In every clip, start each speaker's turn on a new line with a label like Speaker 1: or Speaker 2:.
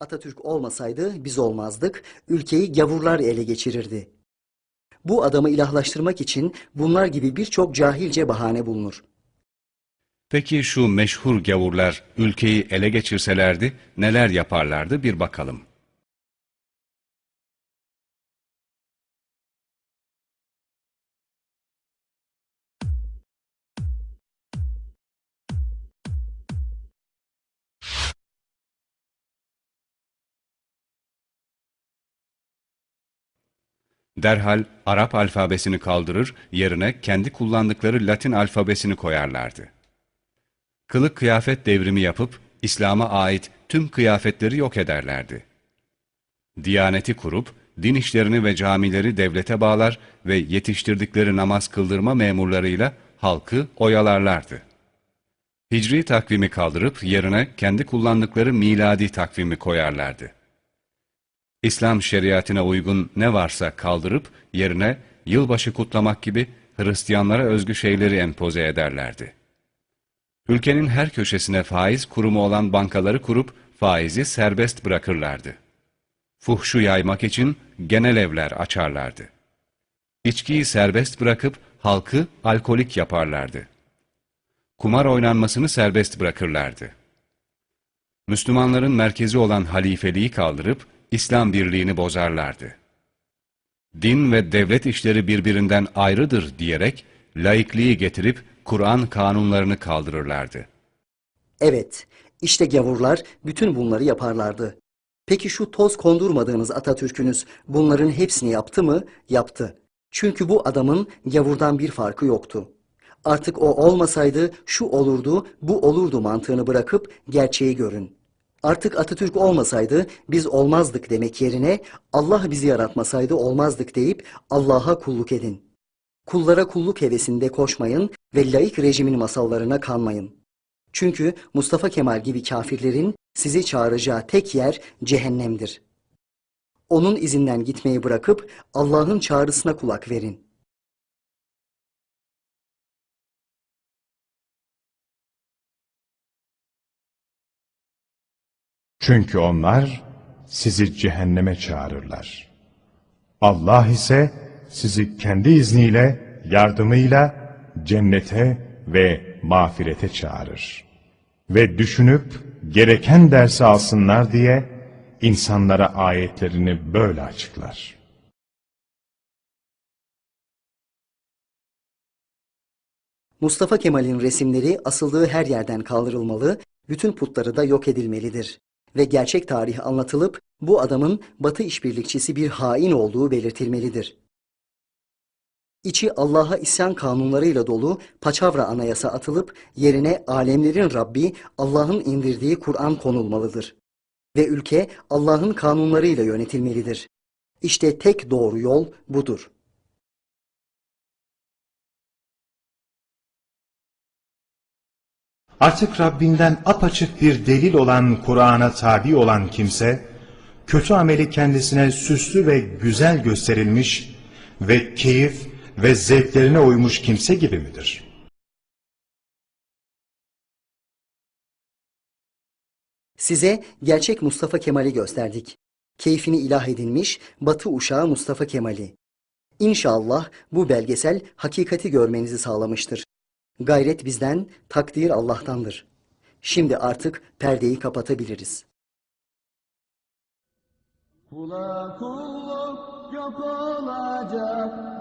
Speaker 1: Atatürk olmasaydı biz olmazdık, ülkeyi gavurlar ele geçirirdi. Bu adamı ilahlaştırmak için bunlar gibi birçok cahilce bahane bulunur.
Speaker 2: Peki şu meşhur gavurlar ülkeyi ele geçirselerdi neler yaparlardı bir bakalım. Derhal Arap alfabesini kaldırır, yerine kendi kullandıkları Latin alfabesini koyarlardı. Kılık kıyafet devrimi yapıp İslam'a ait tüm kıyafetleri yok ederlerdi. Diyaneti kurup din işlerini ve camileri devlete bağlar ve yetiştirdikleri namaz kıldırma memurlarıyla halkı oyalarlardı. Hicri takvimi kaldırıp yerine kendi kullandıkları miladi takvimi koyarlardı. İslam şeriatine uygun ne varsa kaldırıp yerine yılbaşı kutlamak gibi Hristiyanlara özgü şeyleri empoze ederlerdi. Ülkenin her köşesine faiz kurumu olan bankaları kurup faizi serbest bırakırlardı. Fuhşu yaymak için genel evler açarlardı. İçkiyi serbest bırakıp halkı alkolik yaparlardı. Kumar oynanmasını serbest bırakırlardı. Müslümanların merkezi olan halifeliği kaldırıp İslam birliğini bozarlardı. Din ve devlet işleri birbirinden ayrıdır diyerek laikliği getirip Kur'an kanunlarını kaldırırlardı.
Speaker 1: Evet, işte gavurlar bütün bunları yaparlardı. Peki şu toz kondurmadığınız Atatürk'ünüz bunların hepsini yaptı mı? Yaptı. Çünkü bu adamın gavurdan bir farkı yoktu. Artık o olmasaydı şu olurdu, bu olurdu mantığını bırakıp gerçeği görün. Artık Atatürk olmasaydı biz olmazdık demek yerine Allah bizi yaratmasaydı olmazdık deyip Allah'a kulluk edin. Kullara kulluk hevesinde koşmayın ve laik rejimin masallarına kanmayın. Çünkü Mustafa Kemal gibi kafirlerin sizi çağıracağı tek yer cehennemdir. Onun izinden gitmeyi bırakıp Allah'ın çağrısına kulak verin.
Speaker 3: Çünkü onlar sizi cehenneme çağırırlar. Allah ise sizi kendi izniyle, yardımıyla cennete ve mağfirete çağırır. Ve düşünüp gereken dersi alsınlar diye insanlara ayetlerini böyle açıklar.
Speaker 1: Mustafa Kemal'in resimleri asıldığı her yerden kaldırılmalı, bütün putları da yok edilmelidir. Ve gerçek tarih anlatılıp bu adamın Batı işbirlikçisi bir hain olduğu belirtilmelidir. İçi Allah'a isyan kanunlarıyla dolu paçavra anayasa atılıp yerine alemlerin Rabbi Allah'ın indirdiği Kur'an konulmalıdır. Ve ülke Allah'ın kanunlarıyla yönetilmelidir. İşte tek doğru yol budur.
Speaker 4: Artık Rabbinden apaçık bir delil olan Kur'an'a tabi olan kimse, kötü ameli kendisine süslü ve güzel gösterilmiş ve keyif ve zevklerine uymuş kimse gibi midir?
Speaker 1: Size gerçek Mustafa Kemal'i gösterdik. Keyfini ilah edilmiş Batı uşağı Mustafa Kemal'i. İnşallah bu belgesel hakikati görmenizi sağlamıştır. Gayret bizden, takdir Allah'tandır. Şimdi artık perdeyi kapatabiliriz.
Speaker 5: Kula kulluk yok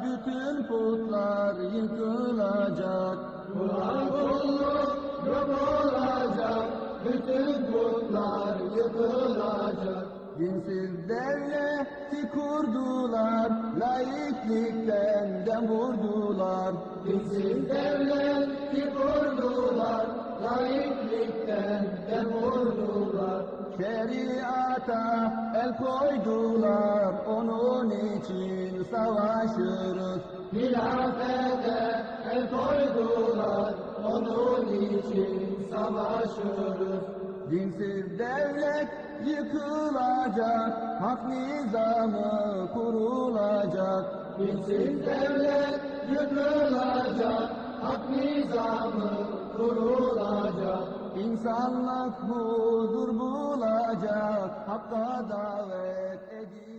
Speaker 5: bütün putlar yıkılacak. Kula kulluk yok olacak, bütün putlar yıkılacak. Dinsiz devleti kurdular, laiklikten dem vurdular. Dinsiz kurdular, laiklikten dem vurdular. Şeriata el koydular, onun için savaşırız. Hilafete el koydular, onun için savaşırız. Dinsiz devlet yıkılacak, hak nizamı kurulacak. Dinsiz devlet yıkılacak, hak nizamı kurulacak İnsanlık budur bulacak Hakka davet edin.